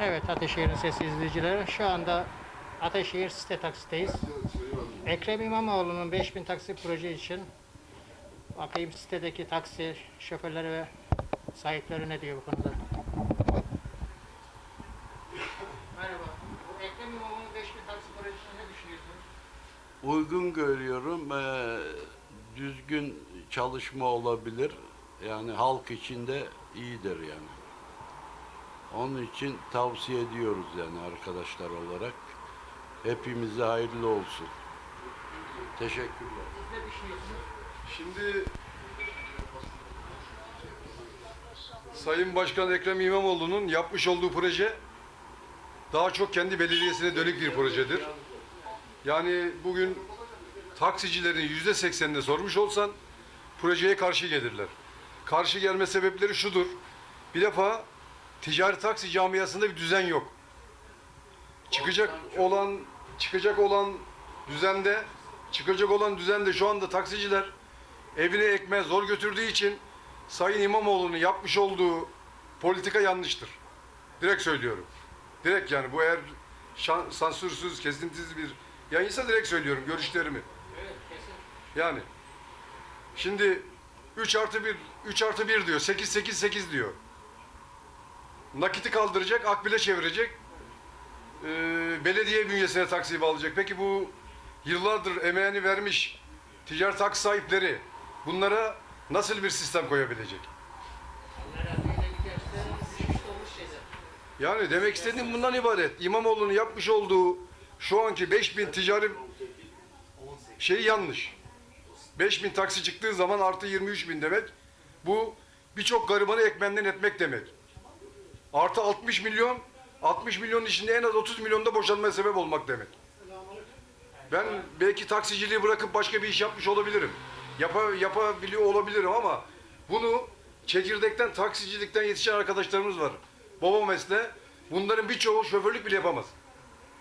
Evet Ateşehir'in sesi izleyicileri. Şu anda Ateşehir site taksiteyiz. Ekrem İmamoğlu'nun 5000 taksi proje için bakayım sitedeki taksi şoförleri ve sahipleri ne diyor bu konuda. Merhaba. Bu Ekrem İmamoğlu'nun 5000 taksi projesini ne düşünüyorsunuz? Uygun görüyorum. Ee, düzgün çalışma olabilir. Yani halk için de iyidir yani. Onun için tavsiye ediyoruz yani arkadaşlar olarak. Hepimize hayırlı olsun. Teşekkürler. Siz ne düşünüyorsunuz? Şimdi Sayın Başkan Ekrem İmamoğlu'nun yapmış olduğu proje daha çok kendi belediyesine dönük bir projedir. Yani bugün taksicilerin yüzde seksenine sormuş olsan projeye karşı gelirler. Karşı gelme sebepleri şudur. Bir defa ticari taksi camiasında bir düzen yok. Çıkacak olan çıkacak olan düzende çıkacak olan düzende şu anda taksiciler evine ekmeğe zor götürdüğü için Sayın İmamoğlu'nun yapmış olduğu politika yanlıştır. Direkt söylüyorum. Direkt yani bu eğer şan, sansürsüz, kesintisiz bir yayınsa direkt söylüyorum görüşlerimi. Evet kesin. Yani şimdi 3 artı 1, 3 artı 1 diyor. 8, 8, 8 diyor. Nakiti kaldıracak, akbile çevirecek. Ee, belediye bünyesine taksiyi bağlayacak. Peki bu yıllardır emeğini vermiş ticari taksi sahipleri bunlara nasıl bir sistem koyabilecek? Yani demek istediğim bundan ibaret. İmamoğlu'nun yapmış olduğu şu anki 5000 ticari şey yanlış. 5000 taksi çıktığı zaman artı 23 bin demek. Bu birçok garibanı ekmenden etmek demek. Artı 60 milyon, 60 milyonun içinde en az 30 milyonda boşanmaya sebep olmak demek. Ben belki taksiciliği bırakıp başka bir iş yapmış olabilirim. Yapa, yapabiliyor olabilirim ama bunu çekirdekten, taksicilikten yetişen arkadaşlarımız var. Baba mesle. Bunların birçoğu şoförlük bile yapamaz.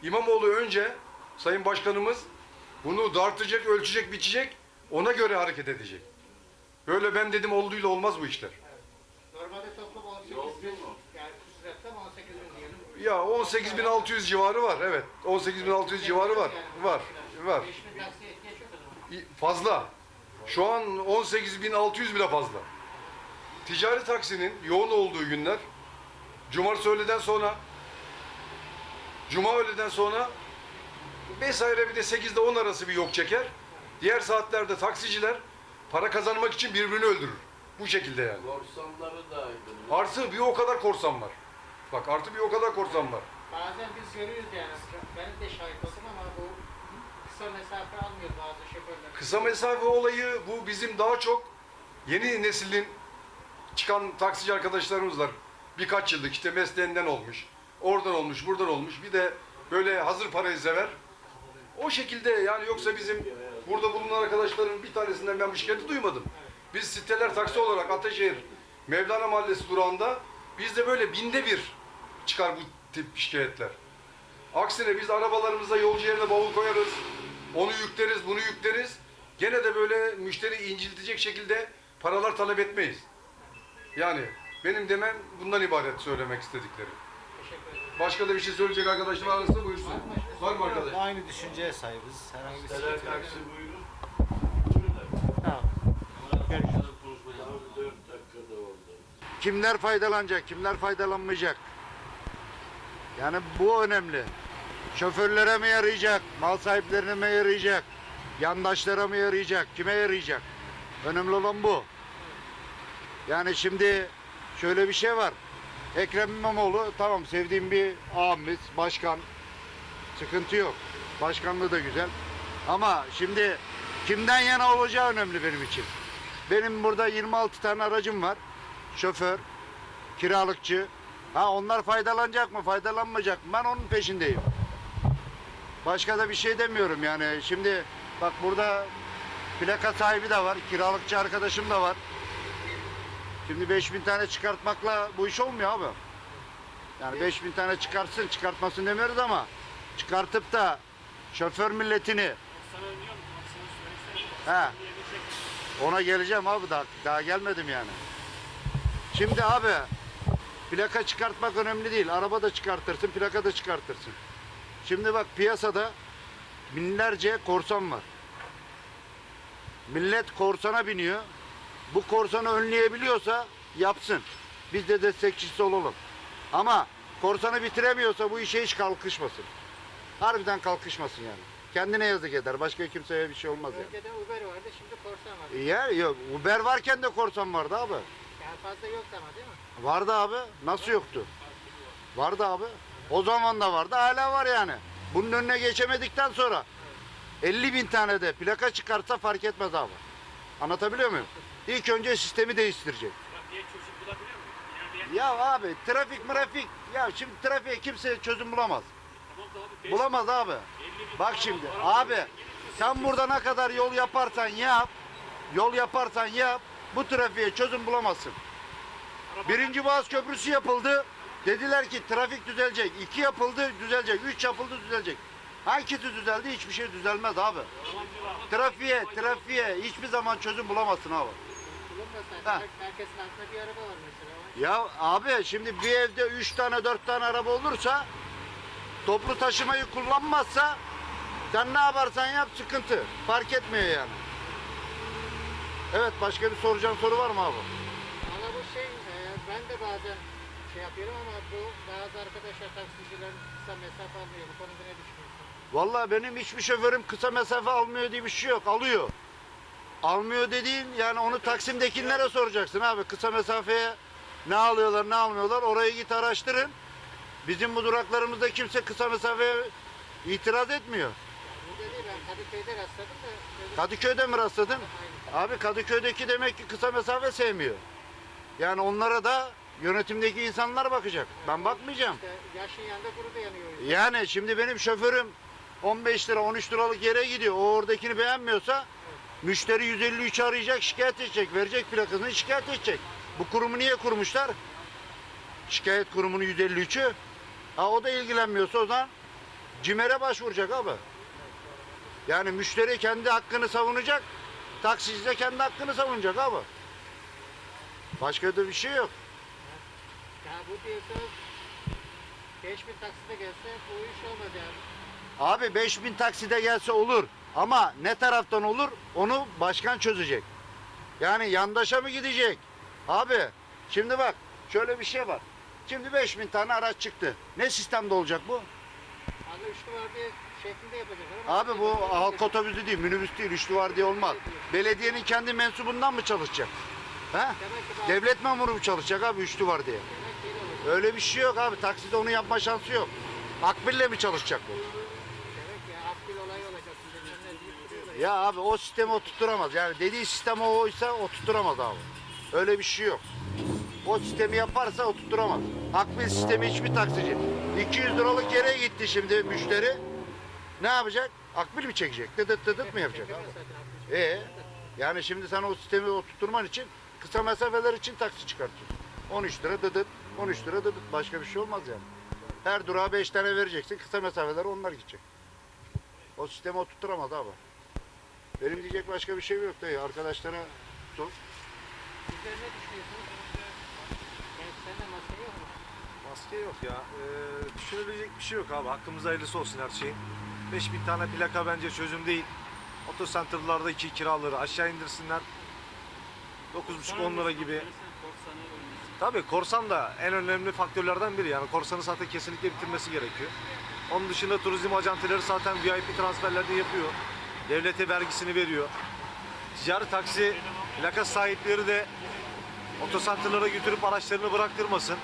İmamoğlu önce, Sayın Başkanımız bunu dartacak, ölçecek, biçecek, ona göre hareket edecek. Böyle ben dedim olduğuyla olmaz bu işler. Normalde toplam 18 bin, yani küsurattan 18 bin diyelim. Ya 18.600 civarı var, evet. 18.600 civarı var, var, var. 5 bin taksiye ihtiyaç yok o zaman. Fazla. Şu an 18.600 bile fazla. Ticari taksinin yoğun olduğu günler Cumartesi öğleden sonra Cuma öğleden sonra vesaire bir de 8'de 10 arası bir yok çeker. Diğer saatlerde taksiciler para kazanmak için birbirini öldürür. Bu şekilde yani. Korsanları da aydın. Artı bir o kadar korsan var. Bak artı bir o kadar korsan var. Bazen biz görüyoruz yani. Ben de şahit oldum ama bu kısa mesafe almıyor bazı şoförler. Kısa mesafe olayı bu bizim daha çok yeni neslin çıkan taksici arkadaşlarımız var. Birkaç yıllık işte mesleğinden olmuş. Oradan olmuş, buradan olmuş. Bir de böyle hazır parayı sever. O şekilde yani yoksa bizim burada bulunan arkadaşların bir tanesinden ben bu şikayeti duymadım. Biz siteler taksi olarak Ateşehir Mevlana Mahallesi durağında bizde böyle binde bir çıkar bu tip şikayetler. Aksine biz arabalarımıza yolcu yerine bavul koyarız. Onu yükleriz, bunu yükleriz. Gene de böyle müşteri inciltecek şekilde paralar talep etmeyiz. Yani benim demem bundan ibaret söylemek istediklerim. Teşekkür ederim. Başka da bir şey söyleyecek arkadaşım varsa buyursun. Var mı arkadaş? Aynı düşünceye sahibiz. Herhangi bir sıkıntı yok. buyurun. Tamam. Görüşürüz. Tam 4 dakikada oldu. kimler faydalanacak, kimler faydalanmayacak? Yani bu önemli. Şoförlere mi yarayacak, mal sahiplerine mi yarayacak, yandaşlara mı yarayacak, kime yarayacak? Önemli olan bu. Yani şimdi şöyle bir şey var. Ekrem İmamoğlu tamam sevdiğim bir ağamız, başkan. Sıkıntı yok. Başkanlığı da güzel. Ama şimdi kimden yana olacağı önemli benim için. Benim burada 26 tane aracım var şoför, kiralıkçı. Ha onlar faydalanacak mı, faydalanmayacak mı? Ben onun peşindeyim. Başka da bir şey demiyorum yani. Şimdi bak burada plaka sahibi de var, kiralıkçı arkadaşım da var. Şimdi 5000 tane çıkartmakla bu iş olmuyor abi. Yani 5000 tane çıkartsın, çıkartmasın demiyoruz ama çıkartıp da şoför milletini He. Ona geleceğim abi daha, daha gelmedim yani. Şimdi abi Plaka çıkartmak önemli değil. Araba da çıkartırsın, plaka da çıkartırsın. Şimdi bak piyasada binlerce korsan var. Millet korsana biniyor. Bu korsanı önleyebiliyorsa yapsın. Biz de destekçisi olalım. Ama korsanı bitiremiyorsa bu işe hiç kalkışmasın. Harbiden kalkışmasın yani. Kendine yazık eder. Başka kimseye bir şey olmaz yani. Önceden Uber vardı, şimdi korsan var. Ya yok Uber varken de korsan vardı abi. Yani fazla yoktu ama değil mi? Vardı abi. Nasıl yoktu? Vardı abi. O zaman da vardı. Hala var yani. Bunun önüne geçemedikten sonra 50 bin tane de plaka çıkarsa fark etmez abi. Anlatabiliyor muyum? İlk önce sistemi değiştirecek. Ya abi trafik mrafik. Ya şimdi trafiğe kimse çözüm bulamaz. Bulamaz abi. Bak şimdi abi sen burada ne kadar yol yaparsan yap. Yol yaparsan yap. Bu trafiğe çözüm bulamazsın. Birinci Boğaz Köprüsü yapıldı. Dediler ki trafik düzelecek. İki yapıldı düzelecek. Üç yapıldı düzelecek. Hangisi düzeldi? Hiçbir şey düzelmez abi. Trafiğe, trafiğe hiçbir zaman çözüm bulamazsın abi. Bulunmasaydı Ha. herkesin altında bir araba var mesela. Ya abi şimdi bir evde üç tane dört tane araba olursa toplu taşımayı kullanmazsa sen ne yaparsan yap sıkıntı. Fark etmiyor yani. Evet başka bir soracağın soru var mı abi? Valla bu şey, e, ben de bazen şey yapıyorum ama bu bazı arkadaşlar taksiciler kısa mesafe almıyor. Bu konuda ne düşünüyorsun? Vallahi benim hiçbir şoförüm kısa mesafe almıyor diye bir şey yok. Alıyor. Almıyor dediğin yani onu Taksim'dekilere soracaksın abi. Kısa mesafeye ne alıyorlar ne almıyorlar orayı git araştırın. Bizim bu duraklarımızda kimse kısa mesafeye itiraz etmiyor. Burada değil ben Kadıköy'de rastladım da. Kadıköy'de mi rastladın? Aynı. Abi Kadıköy'deki demek ki kısa mesafe sevmiyor. Yani onlara da yönetimdeki insanlar bakacak. Ben bakmayacağım. İşte yaşın yanında kuru da yanıyor. Yani şimdi benim şoförüm 15 lira 13 liralık yere gidiyor. O oradakini beğenmiyorsa müşteri 153 arayacak şikayet edecek. Verecek plakasını şikayet edecek. Bu kurumu niye kurmuşlar? Şikayet kurumunu 153'ü. Ha o da ilgilenmiyorsa o zaman CİMER'e başvuracak abi. Yani müşteri kendi hakkını savunacak. Taksici de kendi hakkını savunacak abi. Başka da bir şey yok. Ya bu diyorsunuz 5000 takside gelse bu iş olmaz yani. Abi 5000 takside gelse olur. Ama ne taraftan olur onu başkan çözecek. Yani yandaşa mı gidecek? Abi şimdi bak şöyle bir şey var. Şimdi 5000 tane araç çıktı. Ne sistemde olacak bu? Abi üçlü var diye şeklinde yapacaklar ama. Abi bu halk otobüsü değil, minibüs değil, üçlü var diye olmaz. Belediyenin kendi mensubundan mı çalışacak? He? Devlet memuru mu çalışacak abi üçlü var diye? öyle bir şey yok abi. Takside onu yapma şansı yok. Akbil'le mi çalışacak bu? Demek ki akbil olayı olacak. Bilmem ne deyip duruyorlar. Ya abi o sistemi oturtturamaz. Yani dediği sistem o oysa oturtturamaz abi. Öyle bir şey yok. O sistemi yaparsa oturtturamaz. Akbil sistemi hiçbir taksici. 200 liralık yere gitti şimdi müşteri. Ne yapacak? Akbil mi çekecek? Dıdıt dıdıt mı yapacak abi? Ee, yani şimdi sen o sistemi oturtturman için kısa mesafeler için taksi çıkartıyorsun. 13 lira dıdıt, 13 lira dıdıt. Başka bir şey olmaz yani. Her durağa 5 tane vereceksin. Kısa mesafeler onlar gidecek. O sistemi oturtturamaz abi. Benim diyecek başka bir şey yok dayı. Arkadaşlara sor. Sizler ne düşünüyorsunuz? Sende maske yok mu? Maske yok ya. Ee, düşünülecek bir şey yok abi. Hakkımızda hayırlısı olsun her şeyin. 5000 tane plaka bence çözüm değil. Otocenterlardaki kiraları aşağı indirsinler. 9,5-10 lira gibi. Tabii korsan da en önemli faktörlerden biri. Yani korsanı zaten kesinlikle bitirmesi gerekiyor. Onun dışında turizm ajanteleri zaten VIP transferlerini yapıyor. Devlete vergisini veriyor. Ticari taksi plaka sahipleri de otosantrlara götürüp araçlarını bıraktırmasın.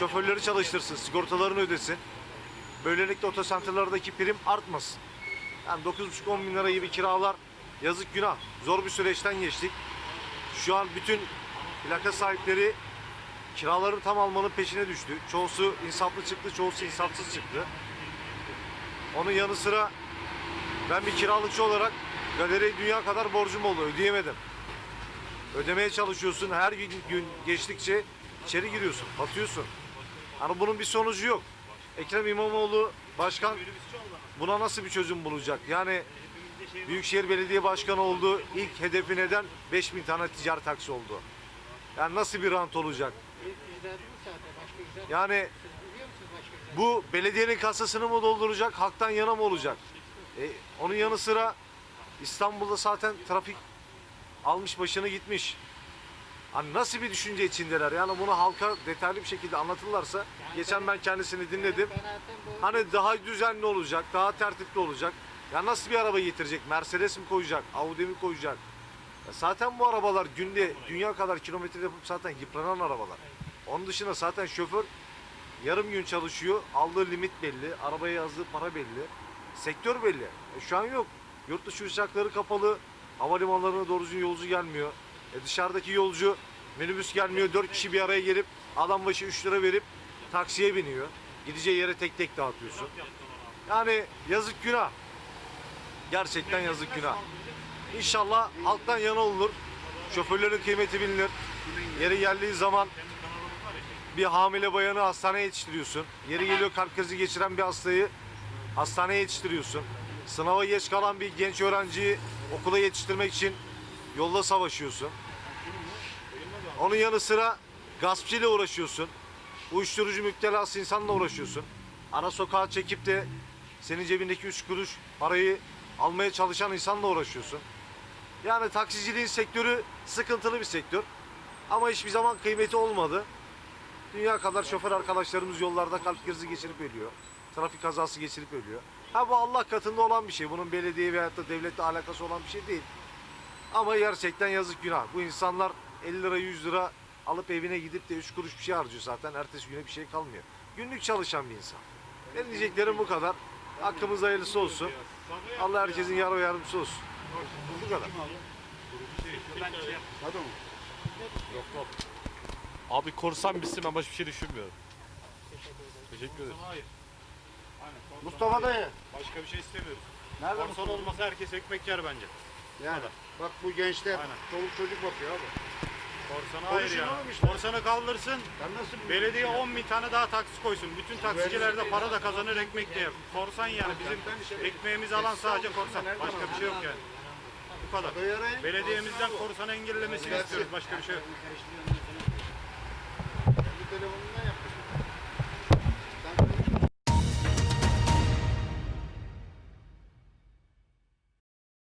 Şoförleri çalıştırsın, sigortalarını ödesin. Böylelikle otosantrlardaki prim artmasın. Yani 9,5-10 bin lira gibi kiralar yazık günah. Zor bir süreçten geçtik. Şu an bütün plaka sahipleri kiraları tam almanın peşine düştü. Çoğusu insaflı çıktı, çoğusu insafsız çıktı. Onun yanı sıra ben bir kiralıkçı olarak galeri dünya kadar borcum oldu, ödeyemedim. Ödemeye çalışıyorsun, her gün, gün geçtikçe içeri giriyorsun, batıyorsun. Hani bunun bir sonucu yok. Ekrem İmamoğlu başkan buna nasıl bir çözüm bulacak? Yani Büyükşehir Belediye Başkanı oldu. İlk hedefi neden? 5000 tane ticari taksi oldu. Yani nasıl bir rant olacak? Yani bu belediyenin kasasını mı dolduracak, halktan yana mı olacak? E, onun yanı sıra İstanbul'da zaten trafik almış başını gitmiş. Hani nasıl bir düşünce içindeler? Yani bunu halka detaylı bir şekilde anlatırlarsa, geçen ben kendisini dinledim. Hani daha düzenli olacak, daha tertipli olacak. Ya nasıl bir araba getirecek? Mercedes mi koyacak? Audi mi koyacak? Ya zaten bu arabalar günde dünya kadar kilometre yapıp zaten yıpranan arabalar. Onun dışında zaten şoför yarım gün çalışıyor. Aldığı limit belli. Arabaya yazdığı para belli. Sektör belli. E şu an yok. Yurt dışı uçakları kapalı. Havalimanlarına doğru düzgün yolcu gelmiyor. E dışarıdaki yolcu minibüs gelmiyor. 4 kişi bir araya gelip adam başı 3 lira verip taksiye biniyor. Gideceği yere tek tek dağıtıyorsun. Yani yazık günah. Gerçekten yazık günah. İnşallah halktan yana olunur. Şoförlerin kıymeti bilinir. Yeri geldiği zaman bir hamile bayanı hastaneye yetiştiriyorsun. Yeri geliyor kalp krizi geçiren bir hastayı hastaneye yetiştiriyorsun. Sınava geç kalan bir genç öğrenciyi okula yetiştirmek için yolda savaşıyorsun. Onun yanı sıra gaspçıyla uğraşıyorsun. Uyuşturucu müptelası insanla uğraşıyorsun. Ara sokağa çekip de senin cebindeki üç kuruş parayı almaya çalışan insanla uğraşıyorsun. Yani taksiciliğin sektörü sıkıntılı bir sektör. Ama hiçbir zaman kıymeti olmadı. Dünya kadar şoför arkadaşlarımız yollarda kalp krizi geçirip ölüyor. Trafik kazası geçirip ölüyor. Ha bu Allah katında olan bir şey. Bunun belediye veyahut da devletle alakası olan bir şey değil. Ama gerçekten yazık günah. Bu insanlar 50 lira 100 lira alıp evine gidip de 3 kuruş bir şey harcıyor zaten. Ertesi güne bir şey kalmıyor. Günlük çalışan bir insan. Benim diyeceklerim bu kadar. Hakkımız hayırlısı olsun. Allah herkesin yar ve yardımcısı olsun. Bu kadar. Abi korsan bitsin ben başka bir şey düşünmüyorum. Teşekkür ederim. Mustafa dayı. Başka bir şey istemiyoruz. Nerede Korsan olmasa herkes ekmek yer bence. Yani Bak bu gençler Aynen. çoluk çocuk bakıyor abi. Korsanı hayır ya. Işte. Korsanı kaldırsın. Ben nasıl Belediye şey 10 bin tane daha taksi koysun. Bütün taksiciler de para da kazanır ekmek diye. Korsan yani bizim şey ekmeğimizi alan sadece korsan. Başka bir şey yok yani. Bu kadar. Belediyemizden korsanı engellemesini istiyoruz. Başka bir şey yok. Telefonunu